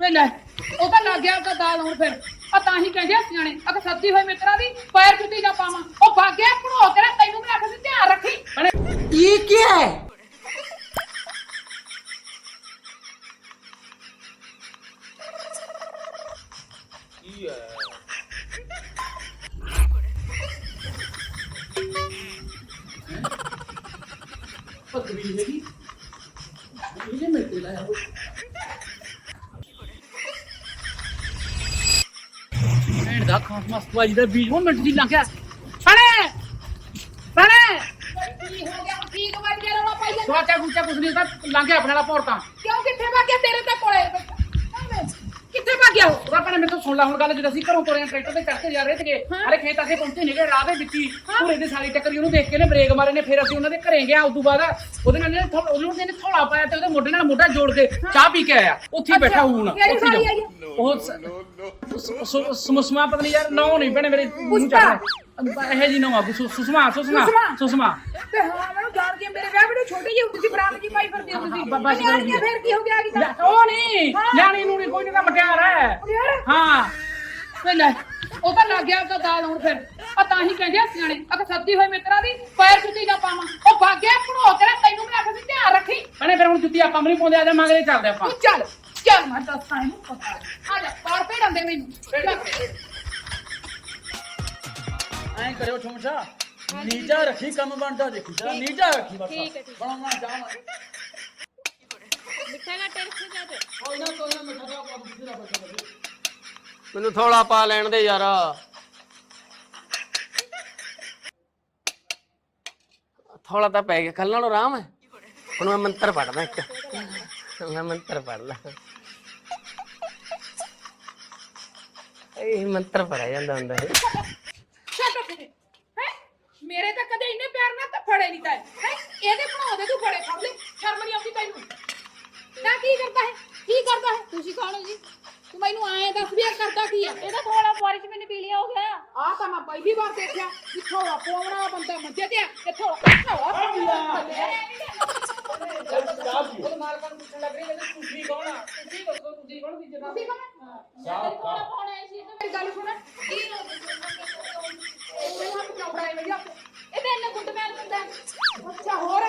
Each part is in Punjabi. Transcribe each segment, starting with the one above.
ਵੇ ਲੈ ਉਹ ਤਾਂ ਲੱਗ ਗਿਆ ਉਹਦਾ ਦਾਲ ਹੁਣ ਫਿਰ ਆ ਤਾਂ ਹੀ ਕਹਿੰਦੇ ਆ ਸਿਆਣੇ ਆ ਤਾਂ ਸੱਦੀ ਹੋਈ ਮਿੱਤਰਾਂ ਦੀ ਪੈਰ ਜੁੱਤੀ ਨਾ ਪਾਵਾਂ ਉਹ ਭਾਗਿਆ ਭਣੋ ਤੇਰਾ ਤੈਨੂੰ ਮੈਂ ਆਖਿਆ ਸੀ ਧਿਆਨ ਰੱਖੀ ਭੈਣੇ, ये क्या है ਪਤਰੀ ਹੈਗੀ ਇਹਨੇ ਮੇਰੇ ਤੇ ਲਾਇਆ ਉਹ ਭੈਣ ਦਾ ਖਾਸ ਮਸਤਵਾ ਜੀ ਦਾ ਬੀਜ ਉਹ ਮਿੰਟ ਦੀ ਲੰਘ ਗਿਆ। ਸਣੇ ਸਣੇ ਕੀ ਹੋ ਗਿਆ ਠੀਕ ਵੱਜ ਗਿਆ ਰੌਲਾ ਪਾਈ ਜਾਂਦਾ ਸਵਾਚਾ ਗੁੱਚਾ ਕੁਛ ਨਹੀਂ ਤਾਂ ਲੰਘ ਗਿਆ ਆਪਣੇ ਵਾਲਾ ਪੌੜਤਾ ਕਿਉਂ ਕਿੱਥੇ ਵਗ ਗਿਆ? ਤੇਰੇ ਤਾਂ ਕੋਲੇ। ਐਵੇਂ। ਕਿੱਥੇ ਭੱਗ ਗਿਆ ਉਹ? ਰੱਬ ਨੇ ਮੇਰੇ ਤੋਂ ਸੁਣ ਲਾ ਹੁਣ ਗੱਲ ਜਦੋਂ ਅਸੀਂ ਘਰੋਂ ਤੁਰੇ ਆਂ, ਟਰੈਕਟਰ ਤੇ ਚੜ ਕੇ ਜਾ ਰਹੇ ਸੀਗੇ ਹਲੇ ਖੇਤ ਅਸੀਂ ਪਹੁੰਚੇ ਨਹੀਂਗੇ ਰਾਹ ਦੇ ਵਿੱਚ ਹੀ ਪੂਰੇ ਦੇ ਸਾਲੀ ਟੱਕਰੀ ਉਹਨੂੰ ਦੇਖ ਕੇ ਨੇ ਬ੍ਰੇਕ ਮਾਰੇ ਨੇ ਫਿਰ ਅਸੀਂ ਉਹਨਾਂ ਦੇ ਘਰੇ ਗਿਆ ਉਸ ਤੋਂ ਬਾਅਦ ਉਹਦੇ ਨਾਲ ਨੇ ਥੋੜਾ ਉਹਨੂੰ ਨੇ ਥੋੜਾ ਪਾਇਆ ਤੇ ਉਹਦੇ ਮੋਢੇ ਨਾਲ ਮੋਢਾ ਜੋੜ ਕੇ ਚਾਹ ਪੀ ਕੇ ਆਇਆ। ਉੱਥੇ ਹੀ ਬੈਠਾ ਹੁਣ ਕਿਹੜੀ ਉੱਥੇ ਸਾਲੀ ਜਾਓ। ਆਈ ਹੈ? ਉਹ ਸੁਸਮਾ ਪਤਾ ਨਹੀਂ ਯਾਰ ਨੌ ਨਹੀਂ ਭੈਣੇ ਮੇਰੇ ਮੂੰਹ ਚ ਆ ਰਿਹਾ। ਇਹ ਜੀ ਨੌ ਆ ਸੁ- ਸੁਸਮਾ ਸੁਸਮਾ ਸੁਸਮਾ? ਸੁਸਮਾ। ਤੇ ਹਾਂ ਮੈਨੂੰ ਜਾਣ ਕੇ ਮੇਰੇ ਵਿਆਹ ਵਿੱਚ ਛੋਟੀ ਜਿਹੀ ਹੁੰਦੀ ਸੀ ਬਰਾਤ ਜੀ ਪਾਈ ਫਿਰਦੀ ਹੁੰਦੀ ਸੀ। ਕਰੋ ਜੀ। ਫਿਰ ਕੀ ਹੋ ਗਿਆ ਕੀ ਲੈ, ਉਹ ਨਹੀਂ ਨਿਆਣੀ ਨੂੰ ਨਹੀਂ ਕੋਈ ਨਹੀਂ ਮਟਿਆਰ ਹੈ। ਯਾਰ ਹਾਂ? ਵੇ ਲੈ ਉਹ ਤਾਂ ਲੱਗ ਗਿਆ ਉਹਦਾ ਦਾਲ ਹੁਣ ਫਿਰ। ਆ ਤਾਂ ਹੀ ਕਹਿੰਦੇ ਆ ਸਿਆਣੇ ਤਾਂ ਸੱਦੀ ਹੋਈ ਮਿੱਤਰਾਂ ਦੀ ਪੈਰ ਜੁੱਤੀ ਨਾ ਪਾਵਾਂ। ਉਹ ਭਾਗਿਆ ਭਣੋ ਤੇਰਾ ਤੈਨੂੰ ਮੈਂ ਆਖਿਆ ਸੀ ਧਿਆਨ ਰੱਖੀ। ਭੈਣੇ ਫਿਰ ਹੁਣ ਜੁੱਤੀ ਆਪਾਂ ਵੀ ਨਹੀਂ ਪਾਉਂਦੇ ਆ ਜਾ ਮਗਰੇ ਚੱਲਦੇ ਆਪਾਂ। ਤੂੰ ਚੱਲ। ਚੱਲ ਮੈਂ ਦੱਸਾਂ ਇਹਨੂੰ ਪਤਾ ਆ ਜਾ ਪਾਰ ਭੇੜਾਂ ਦੇ ਮੈਨੂੰ। ਐਂ ਕਰਿਓ ਛੋਮਸ਼ਾ ਨੀਚਾ ਰੱਖੀ ਕੰਮ ਬਣਦਾ ਦੇਖੀ ਜਰਾ ਨੀਚਾ ਰੱਖੀ ਬਸ। ਠੀਕ ਹੈ, ਠੀਕ। ਬਣਾਉਣਾ ਜਾਵਾਂ ਮਿੱਠਾ ਘੱਟੇ ਰੱਖੋ ਜਾ ਤੇ ਕੋਈ ਨਾ ਕੋਈ ਨਾ ਮਿੱਠਾ ਦਾ ਕੰਮ ਕਿਸੇ ਦਾ ਬਚਾ ਮੈਨੂੰ ਥੋੜਾ ਪਾ ਲੈਣ ਦੇ ਯਾਰ। ਥੋੜਾ ਤਾਂ ਪੈ ਗਿਆ। ਕੱਲ ਨਾਲੋਂ ਆਰਾਮ ਹੈ। ਹੁਣ ਮੈਂ ਮੰਤਰ ਪੜਦਾ ਇੱਕ। ਮੈਂ ਮੰਤਰ ਪੜਦਾ ਇਹ ਮੰਤਰ ਪੜਿਆ ਜਾਂਦਾ ਹੁੰਦਾ ਹੈ? ਮੇਰੇ ਤਾਂ ਕਦੇ ਇੰਨੇ ਪਿਆਰ ਨਾਲ ਤਾਂ ਫੜੇ ਨਹੀਂ ਤਾਂ ਹੈ? ਇਹਦੇ ਭਣੋ ਦੇ ਤੂੰ ਫੜੇ ਫੜ ਲੈ। ਸ਼ਰਮ ਨਹੀਂ ਆਉਂਦੀ ਤੈਨੂੰ। ਨਾ ਕੀ ਕਰਦਾ ਹੈ ਕੀ ਕਰਦਾ ਹੈ ਤੁਸੀਂ ਕੌਣ ਹੋ ਜੀ? ਤੂੰ ਮੈਨੂੰ ਆਏ ਦੱਸ ਵੀ ਇਹ ਕਰਦਾ ਕੀ ਹੈ ਇਹਦਾ ਥੋੜਾ ਪੁਆਰੀ ਚ ਮੈਨੂੰ ਪੀ ਲਿਆ ਹੋ ਗਿਆ। ਆਹ ਤਾਂ ਮੈਂ ਪਹਿਲੀ ਵਾਰ ਦੇਖਿਆ। ਜਿੱਥੋਂ ਪੋਵਣਾ ਬੰਦਾ ਮੰਜੇ ਤੇ ਕਿੱਥੋਂ ਕਿੱਥੋਂ ਉਹ ਮਾਲਕਾਂ ਨੂੰ ਪੁੱਛਣ ਲੱਗ ਰਹੀ ਹੈ ਕਿ ਤੁਸੀਂ ਕੌਣ ਆ ਤੁਸੀਂ ਦੱਸੋ ਤੁਸੀਂ ਕੌਣ ਸੀ ਜਨਾਬ ਤੁਸੀਂ ਕੌਣ ਪਾਉਣ ਆਏ ਸੀ ਤੇ ਮੇਰੀ ਗੱਲ ਸੁਣ ਕੀ ਇਹ ਹੱਥ ਚੌੜਾ ਹੈ ਭਈਆ ਇਹ ਤਾਂ ਇੰਨਾ ਗੁੱਟ ਮੈਲ ਹੁੰਦਾ ਅੱਛਾ ਹੋਰ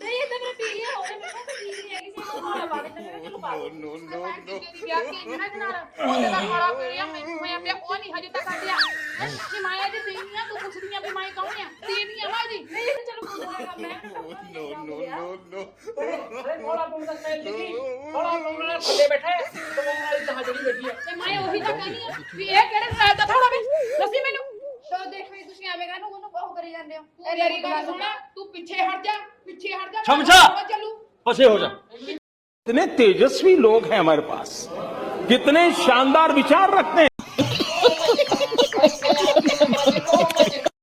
ਨਹੀਂ ਇਹ ਤਾਂ ਮੇਰੇ ਪੀ ਲਿਆ ਹੋ ਗਿਆ ਮੈਂ ਤਾਂ ਠੀਕ ਨਹੀਂ ਹੈਗੀ ਸੀ ਮੈਂ ਥੋੜਾ ਪਾ ਦਿੰਦਾ ਮੈਂ ਕਿਹਾ ਪਾ ਦਿਓ। ਮੈਂ ਤੇਰੀ ਵਿਆਹ ਕੇ ਇਹਨਾਂ ਦੇ ਨਾਲ ਉਹਦੇ ਖਾਲਾ ਪੀੜਿਆ ਮੈਨੂੰ ਹੋਇਆ ਪਿਆ ਉਹ ਨਹੀਂ ਹਜੇ ਤੱਕ ਆਂਦਿਆ ਕਿ ਮਾਇਆ ਦੀ ਤੀਵੀਆਂ ਤੂੰ ਪੁੱਛਦੀਆਂ ਵੀ ਮਾਈ ਕੌਣ ਆ ਤੀਵੀਆਂ ਵਾ ਦੀ ਨਹੀਂ ਇਹ ਤਾਂ ਚਲੋ ਕੋਈ ਨਾ ਮੈਂ ਅਰੇ ਥੋੜਾ ਬੋਲ ਦਾ ਸੈਲ ਹੁਣ ਆ ਲੂਣ ਨਾਲ ਥੱਲੇ ਬੈਠਾ ਹੈ ਤੇ ਲੂਣ ਵਾਲੀ ਤਾਂ ਜਿਹੜੀ ਬੈਠੀ ਹੈ ਤੇ ਮੈਂ ਉਹੀ ਤਾਂ ਕਹਿੰਦੀ ਆ ਵੀ ਇਹ ਕਿਹੜੇ ਸਰਾਇ ਦਾ ਥੋੜਾ ਵੀ? ਦੱਸੀ ਮੈਨੂੰ। ਤੋ ਦੇਖ ਵੀ ਤੁਸੀਂ ਐਵੇਂ ਕਹਿੰਦੇ ਉਹਨੂੰ ਉਹ ਕਰੀ ਜਾਂਦੇ ਹੋ? ਤੂੰ ਮੇਰੀ ਗੱਲ ਸੁਣ। ਤੂੰ ਪਿੱਛੇ ਹਟ ਜਾ ਪਿੱਛੇ ਹਟ ਜਾ ਸ਼ਮਸ਼ਾ ਚੱਲੂ। पसे हो जा कितने तेजस्वी लोग हैं हमारे पास कितने शानदार विचार रखते हैं।